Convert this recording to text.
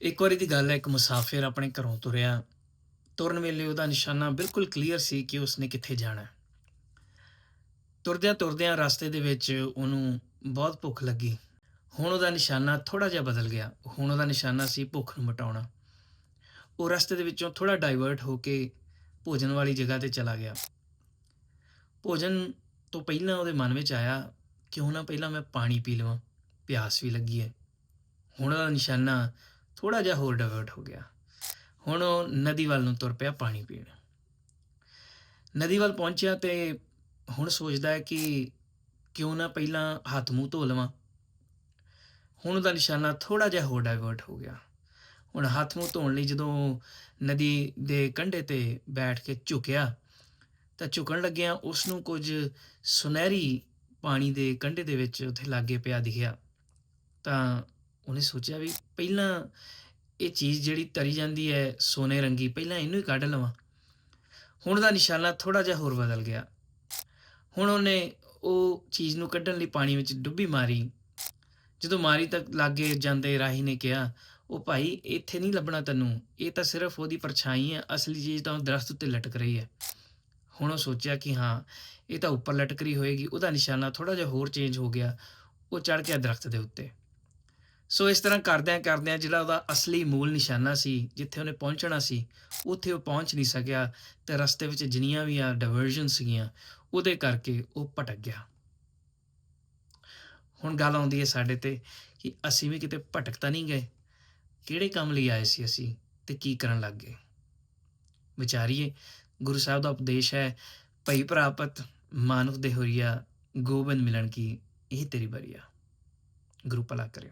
ਇੱਕ ਵਾਰੀ ਦੀ ਗੱਲ ਹੈ, ਇੱਕ ਮੁਸਾਫਿਰ ਆਪਣੇ ਘਰੋਂ ਤੁਰਿਆ। ਤੁਰਨ ਵੇਲੇ ਉਹਦਾ ਨਿਸ਼ਾਨਾ ਬਿਲਕੁਲ ਕਲੀਅਰ ਸੀ ਕਿ ਉਸਨੇ ਕਿੱਥੇ ਜਾਣਾ ਹੈ। ਤੁਰਦਿਆਂ ਤੁਰਦਿਆਂ ਰਸਤੇ ਦੇ ਵਿੱਚ ਉਹਨੂੰ ਬਹੁਤ ਭੁੱਖ ਲੱਗੀ। ਹੁਣ ਉਹਦਾ ਨਿਸ਼ਾਨਾ ਥੋੜਾ ਜਿਹਾ ਬਦਲ ਗਿਆ। ਹੁਣ ਉਹਦਾ ਨਿਸ਼ਾਨਾ ਸੀ ਭੁੱਖ ਨੂੰ ਮਿਟਾਉਣਾ। ਉਹ ਰਸਤੇ ਦੇ ਵਿੱਚੋਂ ਥੋੜਾ ਡਾਈਵਰਟ ਹੋ ਕੇ ਭੋਜਨ ਵਾਲੀ ਜਗ੍ਹਾ ਤੇ ਚਲਾ ਗਿਆ। ਭੋਜਨ ਤੋਂ ਪਹਿਲਾਂ ਉਹਦੇ ਮਨ ਵਿੱਚ ਆਇਆ, ਕਿਉਂ ਨਾ ਪਹਿਲਾਂ ਮੈਂ ਪਾਣੀ ਪੀ ਲਵਾਂ? ਪਿਆਸ ਵੀ ਲੱਗੀ ਹੈ। ਹੁਣ ਉਹਦਾ ਨਿਸ਼ਾਨਾ ਥੋੜਾ ਜਿਹਾ ਹੋਰ ਡਾਇਵਰਟ ਹੋ ਗਿਆ। ਹੁਣ ਉਹ ਨਦੀ ਵੱਲ ਨੂੰ ਤੁਰ ਪਿਆ ਪਾਣੀ ਪੀਣ। ਨਦੀ ਵੱਲ ਪਹੁੰਚਿਆ ਤੇ ਹੁਣ ਸੋਚਦਾ ਹੈ ਕਿ ਕਿਉਂ ਨਾ ਪਹਿਲਾਂ ਹੱਥ ਮੂੰਹ ਧੋ ਲਵਾਂ। ਹੁਣ ਉਹਦਾ ਨਿਸ਼ਾਨਾ ਥੋੜਾ ਜਿਹਾ ਹੋਰ ਡਾਇਵਰਟ ਹੋ ਗਿਆ। ਹੁਣ ਹੱਥ ਮੂੰਹ ਧੋਣ ਲਈ ਜਦੋਂ ਨਦੀ ਦੇ ਕੰਢੇ ਤੇ ਬੈਠ ਕੇ ਝੁਕਿਆ, ਤਾਂ ਝੁਕਣ ਲੱਗਿਆ ਉਸ ਨੂੰ ਕੁਝ ਸੁਨਹਿਰੀ ਪਾਣੀ ਦੇ ਕੰਢੇ ਦੇ ਵਿੱਚ ਉੱਥੇ ਲਾਗੇ ਪਿਆ ਦਿਖਿਆ। ਤਾਂ ਉਹਨੇ ਸੋਚਿਆ ਵੀ ਪਹਿਲਾਂ ਇਹ ਚੀਜ਼ ਜਿਹੜੀ ਤਰੀ ਜਾਂਦੀ ਹੈ ਸੋਨੇ ਰੰਗੀ, ਪਹਿਲਾਂ ਇਹਨੂੰ ਹੀ ਕੱਢ ਲਵਾਂ। ਹੁਣ ਉਹਦਾ ਨਿਸ਼ਾਨਾ ਥੋੜਾ ਜਿਹਾ ਹੋਰ ਬਦਲ ਗਿਆ। ਹੁਣ ਉਹਨੇ ਉਹ ਚੀਜ਼ ਨੂੰ ਕੱਢਣ ਲਈ ਪਾਣੀ ਵਿੱਚ ਡੁੱਬੀ ਮਾਰੀ। ਜਦੋਂ ਮਾਰੀ ਤਾਂ ਲਾਗੇ ਜਾਂਦੇ ਰਾਹੀ ਨੇ ਕਿਹਾ, ਉਹ ਭਾਈ, ਇੱਥੇ ਨਹੀਂ ਲੱਭਣਾ ਤੈਨੂੰ। ਇਹ ਤਾਂ ਸਿਰਫ ਉਹਦੀ ਪਰਛਾਈ ਹੈ, ਅਸਲੀ ਚੀਜ਼ ਤਾਂ ਉਹ ਦਰਖਤ ਉੱਤੇ ਲਟਕ ਰਹੀ ਹੈ। ਹੁਣ ਉਹ ਸੋਚਿਆ ਕਿ ਹਾਂ, ਇਹ ਤਾਂ ਉੱਪਰ ਲਟਕ ਰਹੀ ਹੋਏਗੀ, ਉਹਦਾ ਨਿਸ਼ਾਨਾ ਥੋੜਾ ਜਿਹਾ ਹੋਰ ਚੇਂਜ ਹੋ ਗਿਆ। ਉਹ ਚੜ ਗਿਆ ਦਰਖਤ ਦੇ ਉੱਤੇ। ਸੋ ਇਸ ਤਰ੍ਹਾਂ ਕਰਦਿਆਂ ਕਰਦਿਆਂ ਜਿਹੜਾ ਉਹਦਾ ਅਸਲੀ ਮੂਲ ਨਿਸ਼ਾਨਾ ਸੀ, ਜਿੱਥੇ ਉਹਨੇ ਪਹੁੰਚਣਾ ਸੀ, ਉੱਥੇ ਉਹ ਪਹੁੰਚ ਨਹੀਂ ਸਕਿਆ ਤੇ ਰਸਤੇ ਵਿੱਚ ਜਿੰਨੀਆਂ ਵੀ ਆ ਡਾਇਵਰਜਨ ਸੀਗੀਆਂ, ਉਹਦੇ ਕਰਕੇ ਉਹ ਭਟਕ ਗਿਆ। ਹੁਣ ਗੱਲ ਆਉਂਦੀ ਹੈ ਸਾਡੇ ਤੇ ਕਿ ਅਸੀਂ ਵੀ ਕਿਤੇ ਭਟਕ ਤਾਂ ਨਹੀਂ ਗਏ। ਕਿਹੜੇ ਕੰਮ ਲਈ ਆਏ ਸੀ ਅਸੀਂ ਤੇ ਕੀ ਕਰਨ ਲੱਗ ਗਏ? ਵਿਚਾਰੀਏ, ਗੁਰੂ ਸਾਹਿਬ ਦਾ ਉਪਦੇਸ਼ ਹੈ, ਭਈ ਪ੍ਰਾਪਤ ਮਾਨੁਖ ਦੇ ਹੋਰੀਆ ਗੋਬਿੰਦ ਮਿਲਣ ਕੀ, ਇਹ ਤੇਰੀ ਬਰੀਆ। ਗੁਰੂ ਭਲਾ ਕਰਿਓ।